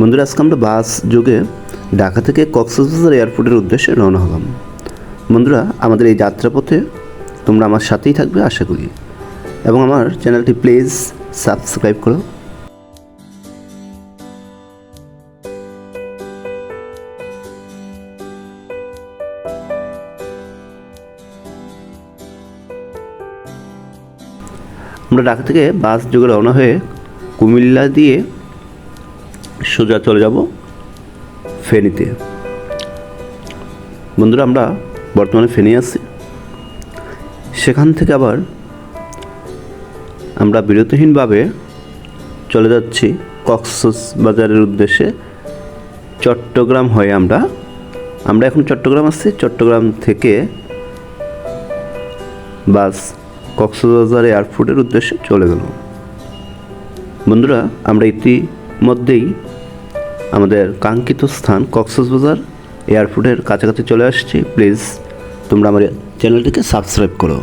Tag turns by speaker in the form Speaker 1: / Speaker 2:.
Speaker 1: বন্ধুরা, আজকে আমরা বাস যোগে ঢাকা থেকে কক্সবাজার এয়ারপোর্টের উদ্দেশ্যে রওনা হলাম। বন্ধুরা, আমাদের এই যাত্রাপথে তোমরা আমার সাথেই থাকবে, আশা করি। এবং আমার চ্যানেলটি প্লিজ সাবস্ক্রাইব করো। আমরা ঢাকা থেকে বাস যোগে রওনা হয়ে কুমিল্লা দিয়ে সোজা চলে যাব ফেনীতে। বন্ধুরা, আমরা বর্তমানে ফেনী আছি। সেখান থেকে আবার আমরা বিরতিহীনভাবে চলে যাচ্ছি কক্সবাজারের উদ্দেশ্যে। চট্টগ্রাম হয়ে আমরা আমরা এখন চট্টগ্রাম আসছি চট্টগ্রাম থেকে বাস কক্সবাজার এয়ারপোর্টের উদ্দেশ্যে চলে গেল। বন্ধুরা, আমরা ইতিমধ্যেই আমাদের কাঙ্ক্ষিত স্থান কক্সবাজার এয়ারপোর্টের কাছাকাছি চলে আসছি। প্লিজ তোমরা আমার চ্যানেলটিকে সাবস্ক্রাইব করো।